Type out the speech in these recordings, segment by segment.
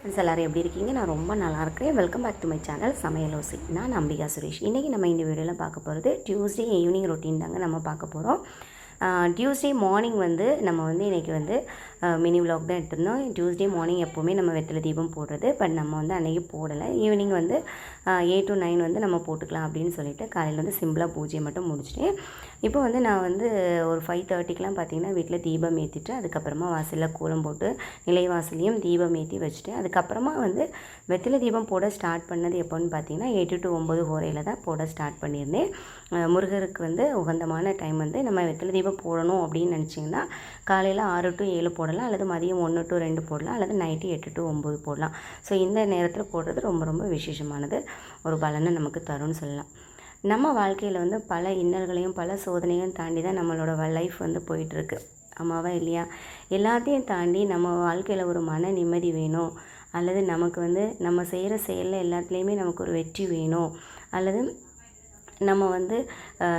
Friends எல்லோரும் எப்படி இருக்கீங்க? நான் ரொம்ப நல்லா இருக்கிறேன். Welcome back to my channel சமையலோசி நான் அம்பிகா சுரேஷ். இன்றைக்கி நம்ம இந்த வீடியோவில் பார்க்க போகிறது டியூஸ்டே ஈவினிங் ரொட்டீன் தாங்க நம்ம பார்க்க போகிறோம் டியூஸ்டே மார்னிங் வந்து நம்ம வந்து இன்றைக்கி வந்து மினி vlog தான் எடுத்திருந்தோம். டியூஸ்டே மார்னிங் எப்போவுமே நம்ம வெத்தலை தீபம் போடுறது பட் நம்ம வந்து அன்றைக்கி போடலை. ஈவினிங் வந்து எயிட் டு நைன் வந்து நம்ம போட்டுக்கலாம் அப்படின்னு சொல்லிட்டு காலையில் வந்து சிம்பிளாக பூஜையை மட்டும் முடிச்சுட்டு இப்போ வந்து நான் வந்து ஒரு ஃபைவ் தேர்ட்டிக்கெலாம் பார்த்தீங்கன்னா வீட்டில் தீபம் ஏற்றிட்டு அதுக்கப்புறமா வாசலில் கோலம் போட்டு நிலைவாசலையும் தீபம் ஏற்றி வச்சுட்டு அதுக்கப்புறமா வந்து வெத்தலை தீபம் போட ஸ்டார்ட் பண்ணது எப்போன்னு பார்த்தீங்கன்னா எட்டு டு ஒம்பது ஹோரையில் தான் போட ஸ்டார்ட் பண்ணியிருந்தேன். முருகருக்கு வந்து உகந்தமான டைம் வந்து நம்ம வெத்தில தீபம் போடணும் அப்படின்னு நினச்சிங்கன்னா காலையில் ஆறு டு ஏழு போடலாம் அல்லது மதியம் ஒன்று டு ரெண்டு போடலாம் அல்லது நைட்டு எட்டு டு ஒம்பது போடலாம். ஸோ இந்த நேரத்தில் போடுறது ரொம்ப ரொம்ப விசேஷமானது ஒரு பலனை நமக்கு தரும்னு சொல்லலாம். நம்ம வாழ்க்கையில் வந்து பல இன்னல்களையும் பல சோதனையும் தாண்டி தான் நம்மளோட லைஃப் வந்து போயிட்டுருக்கு. ஆமாவா இல்லையா? எல்லாத்தையும் தாண்டி நம்ம வாழ்க்கையில் ஒரு மன நிம்மதி வேணும். அல்லது நமக்கு வந்து நம்ம செய்கிற செயலில் எல்லாத்துலேயுமே நமக்கு ஒரு வெற்றி வேணும். அல்லது நம்ம வந்து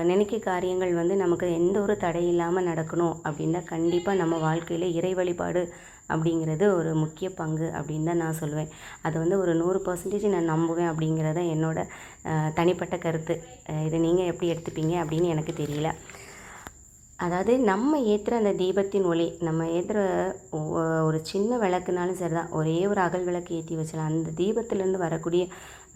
நினைக்க காரியங்கள் வந்து நமக்கு எந்த ஒரு தடை இல்லாமல் நடக்கணும் அப்படின்னா கண்டிப்பாக நம்ம வாழ்க்கையில் இறை வழிபாடு அப்படிங்கிறது ஒரு முக்கிய பங்கு அப்படின்னு தான் நான் சொல்லுவேன். அது வந்து ஒரு நூறு பர்சன்டேஜ் நான் நம்புவேன் அப்படிங்கிறத என்னோட தனிப்பட்ட கருத்து. இதை நீங்கள் எப்படி எடுத்துப்பீங்க அப்படின்னு எனக்கு தெரியல. அதாவது நம்ம ஏற்றுற அந்த தீபத்தின் ஒளி நம்ம ஏற்றுற ஒரு சின்ன விளக்குனாலும் சரி தான் ஒரே ஒரு அகல் விளக்கு ஏற்றி வச்சலாம். அந்த தீபத்திலேருந்து வரக்கூடிய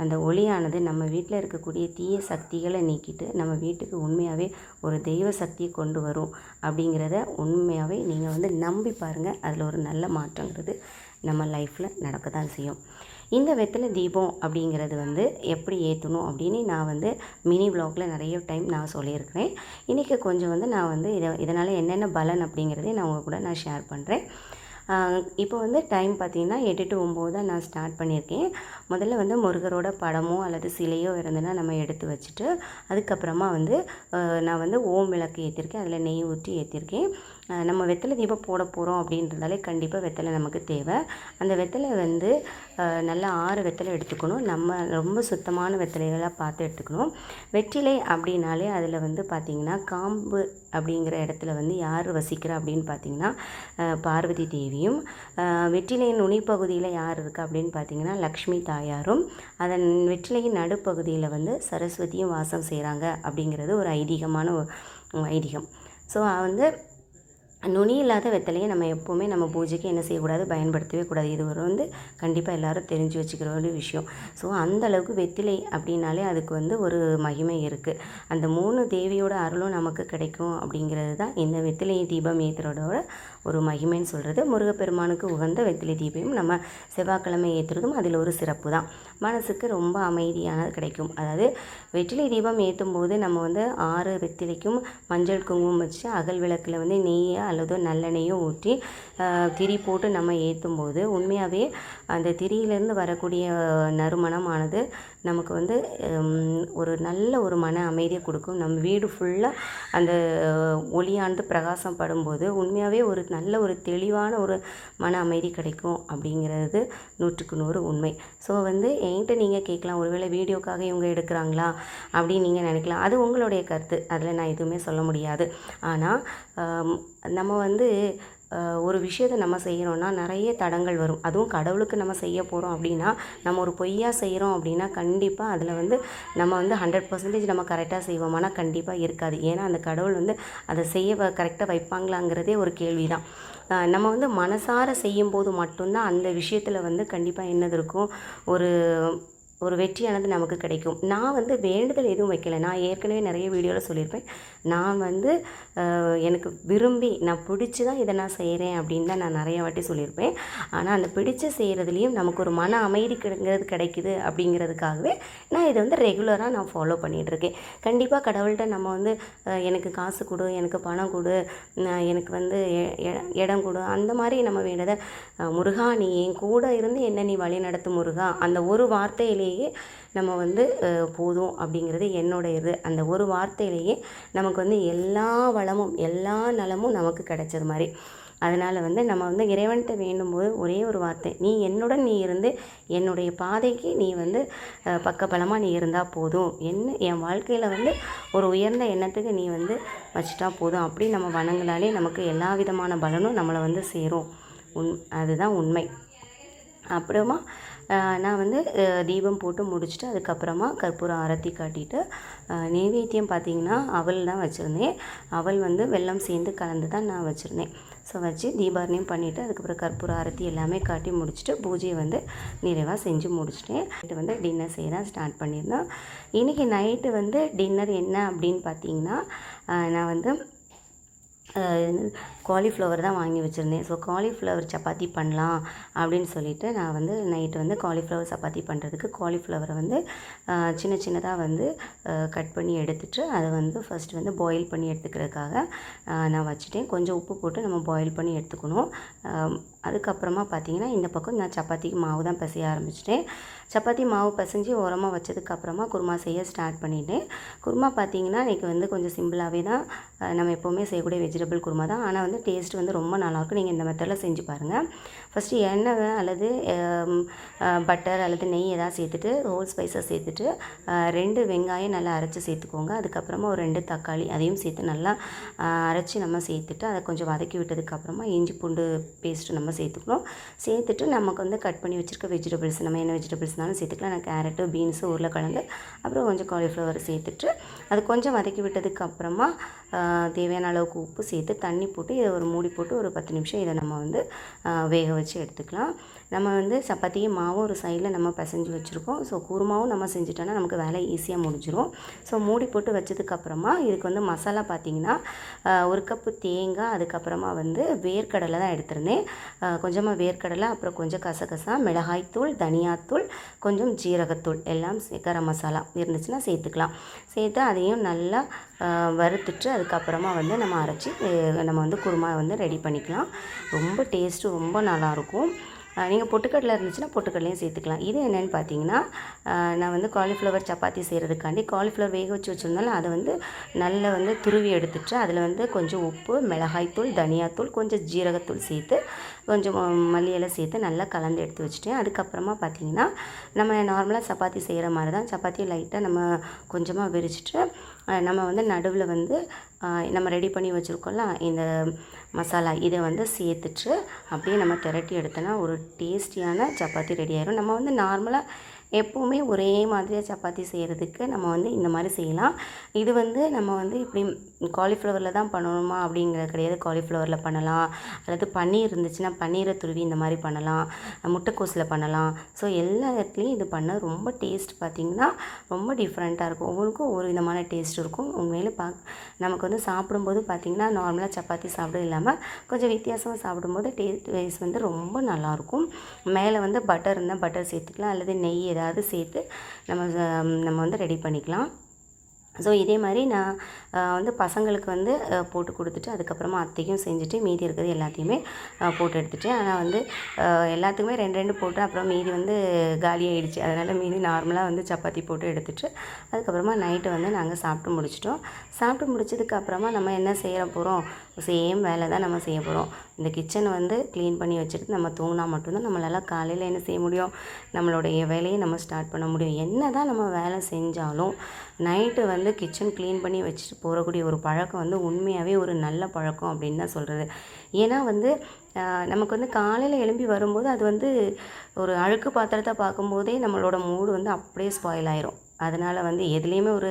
அந்த ஒளியானது நம்ம வீட்டில் இருக்கக்கூடிய தீய சக்திகளை நீக்கிட்டு நம்ம வீட்டுக்கு உண்மையாகவே ஒரு தெய்வ சக்தியை கொண்டு வரும் அப்படிங்கிறத உண்மையாகவே நீங்கள் வந்து நம்பி பாருங்கள் அதில் ஒரு நல்ல மாற்றங்கிறது நம்ம லைஃப்பில் நடக்க தான் செய்யும். இந்த வெத்தலை தீபம் அப்படிங்கிறது வந்து எப்படி ஏற்றணும் அப்படின்னு நான் வந்து மினி விளாகில் நிறைய டைம் நான் சொல்லியிருக்கிறேன். இன்றைக்கி கொஞ்சம் வந்து நான் வந்து இதை இதனால் என்னென்ன பலன் அப்படிங்கிறதையும் நான் உங்கள் கூட நான் ஷேர் பண்ணுறேன் இப்போ வந்து டைம் பார்த்தீங்கன்னா எட்டு டு ஒம்பது தான் நான் ஸ்டார்ட் பண்ணியிருக்கேன். முதல்ல வந்து முருகரோட படமோ அல்லது சிலையோ இருந்ததுன்னா நம்ம எடுத்து வச்சுட்டு அதுக்கப்புறமா வந்து நான் வந்து ஓம் விளக்கு ஏற்றிருக்கேன் அதில் நெய் ஊற்றி ஏற்றிருக்கேன் நம்ம வெத்தலை தீபம் போட போகிறோம் அப்படின்றதாலே கண்டிப்பாக வெத்தலை நமக்கு தேவை. அந்த வெத்தலை வந்து நல்லா ஆறு வெத்தலை எடுத்துக்கணும். நம்ம ரொம்ப சுத்தமான வெத்தலைகளாக பார்த்து எடுத்துக்கணும். வெற்றிலை அப்படின்னாலே அதில் வந்து பார்த்திங்கன்னா காம்பு அப்படிங்கிற இடத்துல வந்து யார் வசிக்கிறா அப்படின்னு பார்த்தீங்கன்னா பார்வதி தேவி. தெரியும். வெற்றிலையின் நுனிப்பகுதியில் யார் இருக்குது அப்படின்னு பார்த்தீங்கன்னா லக்ஷ்மி தாயாரும் அதன் வெற்றிலையின் நடுப்பகுதியில் வந்து சரஸ்வதியும் வாசம் செய்கிறாங்க அப்படிங்கிறது ஒரு ஐதீகமான ஐதீகம். ஸோ வந்து நுனி இல்லாத வெத்தலையை நம்ம எப்போவுமே நம்ம பூஜைக்கு என்ன செய்யக்கூடாது? பயன்படுத்தவே கூடாது. இது ஒரு வந்து கண்டிப்பாக எல்லாரும் தெரிஞ்சு வச்சுக்கிற ஒரு விஷயம். ஸோ அந்த அளவுக்கு வெத்திலை அப்படின்னாலே அதுக்கு வந்து ஒரு மகிமை இருக்குது அந்த மூணு தேவியோட அருளும் நமக்கு கிடைக்கும் அப்படிங்கிறது தான் இந்த வெத்திலை தீபம் ஏற்றுறதோட ஒரு மகிமைன்னு சொல்கிறது முருகப்பெருமானுக்கு உகந்த வெத்திலை தீபம் நம்ம செவ்வாய்க்கிழமை ஏற்றுறதும் அதில் ஒரு சிறப்பு தான் மனசுக்கு ரொம்ப அமைதியானது கிடைக்கும். அதாவது வெற்றிலை தீபம் ஏற்றும் போது நம்ம வந்து ஆறு வெத்திலைக்கும் மஞ்சள் குங்குமம் வச்சு அகல் விளக்கில் வந்து நெய்யோ அல்லது நல்லெண்ணெயோ ஊற்றி திரி போட்டு நம்ம ஏற்றும் போது உண்மையாகவே அந்த திரியிலேருந்து வரக்கூடிய நறுமணமானது நமக்கு வந்து ஒரு நல்ல ஒரு மன அமைதியை கொடுக்கும். நம்ம வீடு ஃபுல்லாக அந்த ஒளியானது பிரகாசம் படும்போது உண்மையாகவே ஒரு நல்ல ஒரு தெளிவான ஒரு மன அமைதி கிடைக்கும் அப்படிங்கிறது நூற்றுக்கு நூறு உண்மை. ஸோ வந்து என்கிட்ட நீங்கள் கேட்கலாம் ஒருவேளை வீடியோக்காக இவங்க எடுக்கிறாங்களா அப்படின்னு நீங்கள் நினைக்கலாம். அது உங்களுடைய கருத்து. அதில் நான் எதுவுமே சொல்ல முடியாது. ஆனால் நம்ம வந்து ஒரு விஷயத்தை நம்ம செய்கிறோன்னா நிறைய தடங்கள் வரும். அதுவும் கடவுளுக்கு நம்ம செய்ய போகிறோம் அப்படின்னா நம்ம ஒரு பொய்யா செய்கிறோம் அப்படின்னா கண்டிப்பாக அதில் வந்து நம்ம வந்து ஹண்ட்ரட் பர்சன்டேஜ் நம்ம கரெக்டாக செய்வோமானா கண்டிப்பாக இருக்காது. ஏன்னா அந்த கடவுள் வந்து அதை செய்ய கரெக்டாக வைப்பாங்களாங்கிறதே ஒரு கேள்வி தான் நம்ம வந்து மனசார செய்யும்போது மட்டும்தான் அந்த விஷயத்தில் வந்து கண்டிப்பாக என்னது இருக்கும்? ஒரு ஒரு வெற்றியானது நமக்கு கிடைக்கும். நான் வந்து வேண்டுதல் எதுவும் வைக்கலை. நான் ஏற்கனவே நிறைய வீடியோவில் சொல்லியிருப்பேன். நான் வந்து எனக்கு விரும்பி நான் பிடிச்சி தான் இதை நான் செய்கிறேன் அப்படின்னு தான் நான் நிறைய வாட்டி சொல்லியிருப்பேன். ஆனால் அந்த பிடிச்ச செய்கிறதுலையும் நமக்கு ஒரு மன அமைதி கிடைங்கிறது கிடைக்குது அப்படிங்கிறதுக்காகவே நான் இதை வந்து ரெகுலராக நான் ஃபாலோ பண்ணிகிட்ருக்கேன் கண்டிப்பாக கடவுள்கிட்ட நம்ம வந்து எனக்கு காசு கொடு எனக்கு பணம் கொடு எனக்கு வந்து எ- இடம் கொடு அந்த மாதிரி நம்ம வேண்டதை முருகா நீ என் கூட இருந்து என்ன நீ வழி நடத்து முருகா. அந்த ஒரு வார்த்தையிலேயே நம்ம வந்து போதும் அப்படிங்கிறது என்னோட இது அந்த ஒரு வார்த்தையிலேயே நமக்கு வந்து எல்லா வளமும் எல்லா நலமும் நமக்கு கிடைச்சது மாதிரி. அதனால் வந்து நம்ம வந்து இறைவன்கிட்ட வேண்டும்போது ஒரே ஒரு வார்த்தை நீ என்னுடன் நீ இருந்து என்னுடைய பாதைக்கு நீ வந்து பக்கபலமாக நீ இருந்தால் போதும். என்ன என் வாழ்க்கையில் வந்து ஒரு உயர்ந்த எண்ணத்துக்கு நீ வந்து வச்சுட்டா போதும். அப்படி நம்ம வணங்கினாலே நமக்கு எல்லா விதமான பலனும் நம்மளை வந்து சேரும். உண் அதுதான் உண்மை. அப்புறமா நான் வந்து தீபம் போட்டு முடிச்சுட்டு அதுக்கப்புறமா கற்பூரம் ஆரத்தி காட்டிட்டு நெய்வேத்தியம் பார்த்தீங்கன்னா அவல் தான் வச்சுருந்தேன். அவல் வந்து வெள்ளம் சேர்ந்து கலந்து தான் நான் வச்சுருந்தேன். ஸோ வச்சு தீபாரணையும் பண்ணிவிட்டு அதுக்கப்புறம் கற்பூர ஆரத்தி எல்லாமே காட்டி முடிச்சுட்டு பூஜையை வந்து நிறைவாக செஞ்சு முடிச்சிட்டேன். நைட்டு வந்து டின்னர் செய்ய தான் ஸ்டார்ட் பண்ணியிருந்தோம். இன்றைக்கி நைட்டு வந்து டின்னர் என்ன அப்படின்னு பார்த்தீங்கன்னா நான் வந்து காலிஃப்ளவர் தான் வாங்கி வச்சுருந்தேன். ஸோ காலிஃப்ளவர் சப்பாத்தி பண்ணலாம் அப்படின்னு சொல்லிட்டு நான் வந்து நைட்டு வந்து காலிஃப்ளவர் சப்பாத்தி பண்ணுறதுக்கு காலிஃப்ளவரை வந்து சின்ன சின்னதாக வந்து கட் பண்ணி எடுத்துட்டு அதை வந்து ஃபஸ்ட் வந்து பாயில் பண்ணி எடுத்துக்கிறதுக்காக நான் வச்சுட்டேன். கொஞ்சம் உப்பு போட்டு நம்ம பாயில் பண்ணி எடுத்துக்கணும். அதுக்கப்புறமா பார்த்தீங்கன்னா இந்த பக்கம் நான் சப்பாத்திக்கு மாவு தான் பிசைய ஆரம்பிச்சிட்டேன். சப்பாத்தி மாவு பிசைஞ்சு உரமாக வச்சதுக்கப்புறமா குருமா செய்ய ஸ்டார்ட் பண்ணிட்டேன். குருமா பார்த்தீங்கன்னா இன்றைக்கி வந்து கொஞ்சம் சிம்பிளாகவே தான் நம்ம எப்போவுமே செய்யக்கூடிய வெஜிடபிள் குருமா தான். ஆனால் வந்து டேஸ்ட் வந்து ரொம்ப நல்லாயிருக்கும் நீங்கள் இந்த மெத்தடில் செஞ்சு பாருங்கள் ஃபஸ்ட்டு எண்ணெய் அல்லது பட்டர் அல்லது நெய் எதாவது சேர்த்துட்டு ஹோல் ஸ்பைஸாக சேர்த்துட்டு ரெண்டு வெங்காயம் நல்லா அரைச்சி சேர்த்துக்கோங்க. அதுக்கப்புறமா ஒரு ரெண்டு தக்காளி அதையும் சேர்த்து நல்லா அரைச்சி நம்ம சேர்த்துட்டு அதை கொஞ்சம் வதக்கி விட்டதுக்கப்புறமா இஞ்சி பூண்டு பேஸ்ட்டு நம்ம சேர்த்துக்கணும். சேர்த்துட்டு நமக்கு வந்து கட் பண்ணி வச்சுருக்க வெஜிடபிள்ஸ் நம்ம என்ன வெஜிடபிள்ஸ்னாலும் சேர்த்துக்கலாம். நான் கேரட்டு பீன்ஸு உருளைக்கிழங்கு அப்புறம் கொஞ்சம் காலிஃப்ளவர் சேர்த்துட்டு அது கொஞ்சம் வதக்கி விட்டதுக்கப்புறமா தேவையான அளவுக்கு உப்பு சேர்த்து தண்ணி போட்டு இதை ஒரு மூடி போட்டு ஒரு பத்து நிமிஷம் இதை நம்ம வந்து வேக வச்சு எடுத்துக்கலாம். நம்ம வந்து சப்பாத்தியும் மாவும் ஒரு சைடில் நம்ம பிசைஞ்சு வச்சுருக்கோம். ஸோ குருமாவும் நம்ம செஞ்சுட்டோன்னா நமக்கு வேலை ஈஸியாக முடிஞ்சிடும் ஸோ மூடி போட்டு வச்சதுக்கப்புறமா இதுக்கு வந்து மசாலா பார்த்திங்கன்னா ஒரு கப்பு தேங்காய் அதுக்கப்புறமா வந்து வேர்க்கடலை தான் எடுத்திருந்தேன். கொஞ்சமாக வேர்க்கடலை அப்புறம் கொஞ்சம் கசகசா மிளகாய்த்தூள் தனியாத்தூள் கொஞ்சம் ஜீரகத்தூள் எல்லாம் கரம் மசாலா இருந்துச்சுன்னா சேர்த்துக்கலாம். சேர்த்து அதையும் நல்லா வறுத்துட்டு அதுக்கப்புறமா வந்து நம்ம அரைச்சி நம்ம வந்து குருமா வந்து ரெடி பண்ணிக்கலாம். ரொம்ப டேஸ்ட்டு ரொம்ப நல்லாயிருக்கும் நீங்கள் பொட்டுக்கடலை இருந்துச்சுன்னா பொட்டுக்கடலையும் சேர்த்துக்கலாம். இது என்னென்னு பார்த்தீங்கன்னா நான் வந்து காலிஃப்ளவர் சப்பாத்தி செய்கிறதுக்காண்டி காலிஃப்ளவர் வேக வச்சு வச்சுருந்தாலும் அதை வந்து நல்லா வந்து துருவி எடுத்துட்டு அதில் வந்து கொஞ்சம் உப்பு மிளகாய்த்தூள் தனியாத்தூள் கொஞ்சம் ஜீரகத்தூள் சேர்த்து கொஞ்சம் மல்லியெல்லாம் சேர்த்து நல்லா கலந்து எடுத்து வச்சுட்டேன். அதுக்கப்புறமா பார்த்தீங்கன்னா நம்ம நார்மலாக சப்பாத்தி செய்கிற மாதிரி தான் சப்பாத்தியை லைட்டாக நம்ம கொஞ்சமாக விரிச்சிட்டு நம்ம வந்து நடுவில் வந்து நம்ம ரெடி பண்ணி வச்சுருக்கோம்ல இந்த மசாலா இதை வந்து சேர்த்துட்டு அப்படியே நம்ம திரட்டி எடுத்தோன்னா ஒரு டேஸ்டியான சப்பாத்தி ரெடி ஆயிரும். நம்ம வந்து நார்மலாக எப்போவுமே ஒரே மாதிரியாக சப்பாத்தி செய்கிறதுக்கு நம்ம வந்து இந்த மாதிரி செய்யலாம். இது வந்து நம்ம வந்து இப்படி காலிஃப்ளவரில் தான் பண்ணணுமா அப்படிங்கிறது கிடையாது. காலிஃப்ளவரில் பண்ணலாம். அல்லது பன்னீர் இருந்துச்சுன்னா பன்னீரை துருவி இந்த மாதிரி பண்ணலாம். முட்டைக்கோஸில் பண்ணலாம். ஸோ எல்லா இடத்துலையும் இது பண்ண ரொம்ப டேஸ்ட் பார்த்திங்கன்னா ரொம்ப டிஃப்ரெண்ட்டாக இருக்கும். ஒவ்வொருக்கும் ஒவ்வொரு விதமான டேஸ்ட் இருக்கும். உண்மையில பா நமக்கு வந்து சாப்பிடும்போது பார்த்திங்கன்னா நார்மலாக சப்பாத்தி சாப்பிட இல்லாமல் கொஞ்சம் வித்தியாசமாக சாப்பிடும்போது டேஸ்ட் வைஸ் வந்து ரொம்ப நல்லாயிருக்கும். மேலே வந்து பட்டர் இருந்தால் பட்டர் சேர்த்துக்கலாம். அல்லது நெய் ஏதாவது சேர்த்து நம்ம நம்ம வந்து ரெடி பண்ணிக்கலாம். ஸோ இதே மாதிரி நான் வந்து பசங்களுக்கு வந்து போட்டு கொடுத்துட்டு அதுக்கப்புறமா அத்தைக்கும் செஞ்சுட்டு மீதி இருக்கிறது எல்லாத்தையுமே போட்டு எடுத்துட்டேன் ஆனால் வந்து எல்லாத்துக்குமே ரெண்டு ரெண்டு போட்டு அப்புறம் மீதி வந்து காலி அதனால் மீதி நார்மலாக வந்து சப்பாத்தி போட்டு எடுத்துட்டு அதுக்கப்புறமா நைட்டு வந்து நாங்கள் சாப்பிட்டு முடிச்சிட்டோம். சாப்பிட்டு முடிச்சதுக்கப்புறமா நம்ம என்ன செய்ய போகிறோம் சேம் வேலை தான் நம்ம செய்ய போகிறோம் இந்த கிச்சனை வந்து க்ளீன் பண்ணி வச்சுட்டு நம்ம தூங்கினா மட்டும்தான் நம்மளால் காலையில் என்ன செய்ய முடியும்? நம்மளுடைய வேலையை நம்ம ஸ்டார்ட் பண்ண முடியும். என்ன தான் நம்ம வேலை செஞ்சாலும் நைட்டு வந்து கிச்சன் க்ளீன் பண்ணி வச்சுட்டு போகக்கூடிய ஒரு பழக்கம் வந்து உண்மையாகவே ஒரு நல்ல பழக்கம் அப்படின்னு தான் சொல்கிறது ஏன்னா வந்து நமக்கு வந்து காலையில் எழும்பி வரும்போது அது வந்து ஒரு அழுக்கு பாத்திரத்தை பார்க்கும்போதே நம்மளோட மூடு வந்து அப்படியே ஸ்பாயில் ஆயிரும். அதனால் வந்து எதுலேயுமே ஒரு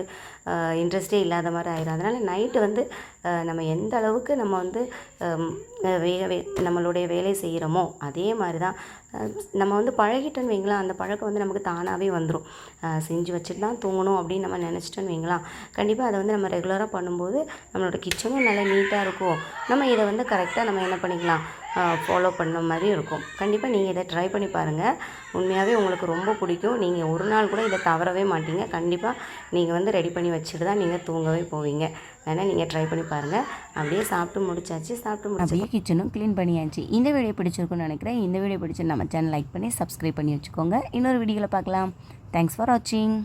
இன்ட்ரெஸ்டே இல்லாத மாதிரி ஆயிடும் அதனால் நைட்டு வந்து நம்ம எந்த அளவுக்கு நம்ம வந்து வேக வே நம்மளுடைய வேலை செய்கிறோமோ அதே மாதிரி தான் நம்ம வந்து பழகிட்டோன்னு வைங்களா அந்த பழக்கம் வந்து நமக்கு தானாகவே வந்துடும் செஞ்சு வச்சுட்டு தான் தூங்கணும் அப்படின்னு நம்ம நினச்சிட்டோன்னு வைங்களா கண்டிப்பாக அதை வந்து நம்ம ரெகுலராக பண்ணும்போது நம்மளோட கிச்சனும் நல்லா நீட்டாக இருக்கும். நம்ம இதை வந்து கரெக்டாக நம்ம என்ன பண்ணிக்கலாம் ஃபாலோ பண்ண மாதிரி இருக்கும். கண்டிப்பாக நீங்கள் இதை ட்ரை பண்ணி பாருங்கள் உண்மையாகவே உங்களுக்கு ரொம்ப பிடிக்கும். நீங்கள் ஒரு நாள் கூட இதை தவறவே மாட்டீங்க. கண்டிப்பாக நீங்கள் வந்து ரெடி பண்ணி வச்சுட்டு தான் நீங்கள் தூங்கவே போவீங்க. வேணால் நீங்கள் ட்ரை பண்ணி பாருங்கள் அப்படியே சாப்பிட்டு முடிச்சாச்சு. சாப்பிட்டு முடிச்சு அப்படியே கிச்சனும் க்ளீன் பண்ணியாச்சு. இந்த வீடியோ பிடிச்சிருக்குன்னு நினைக்கிறேன். இந்த வீடியோ பிடிச்சி நம்ம சேனல் லைக் பண்ணி சப்ஸ்கிரைப் பண்ணி வச்சுக்கோங்க. இன்னொரு வீடியோவில் பார்க்கலாம். தேங்க்ஸ் ஃபார் வாட்சிங்